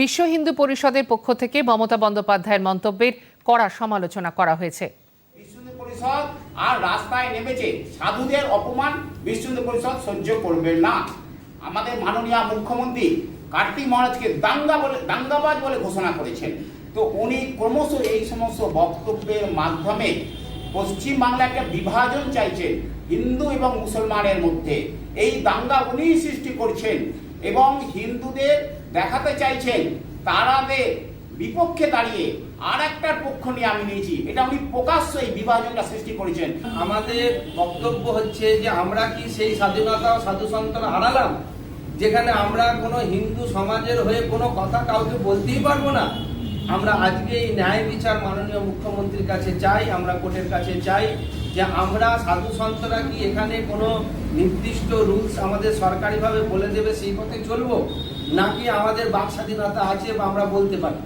বিশ্ব হিন্দু পরিষদের পক্ষ থেকে মমতা বন্দ্যোপাধ্যায়ের মন্তব্যের কড়া সমালোচনা করা হয়েছে। পরিষদ আর রাস্তায় নেমেছে সাধুদের অপমান, বিশ্ব পরিষদ সহ্য করবে না। আমাদের মাননীয় মুখ্যমন্ত্রী কার্তিক মহারাজকে দাঙ্গা বলে, দাঙ্গাবাজ বলে ঘোষণা করেছেন। তো উনি ক্রমশ এই সমস্ত বক্তব্যের মাধ্যমে পশ্চিম বাংলা একটা বিভাজন চাইছেন, হিন্দু এবং মুসলমানের মধ্যে। এই দাঙ্গা উনি সৃষ্টি করছেন। এবং হিন্দুদের দেখাতে চাইছেন তারাদের বিপক্ষে দাঁড়িয়ে আর একটার পক্ষ নিয়ে আমি নিয়েছি। এটা উনি প্রকাশ্য এই বিভাজনটা সৃষ্টি করেছেন। আমাদের বক্তব্য হচ্ছে যে আমরা কি সেই স্বাধীনতা সাধু সন্তান হারালাম? যেখানে আমরা কোনো হিন্দু সমাজের হয়ে কোনো কথা কাউকে বলতেই পারব না। আমরা আজকে এই ন্যায় বিচার মাননীয় মুখ্যমন্ত্রীর কাছে চাই, আমরা কোর্টের কাছে চাই যে আমরা সাধু সন্তরা কি এখানে কোনো নির্দিষ্ট রুলস আমাদের সরকারিভাবে বলে দেবে সেই পথে চলবো? নাকি আমাদের বাক স্বাধীনতা আছে বা আমরা বলতে পারি?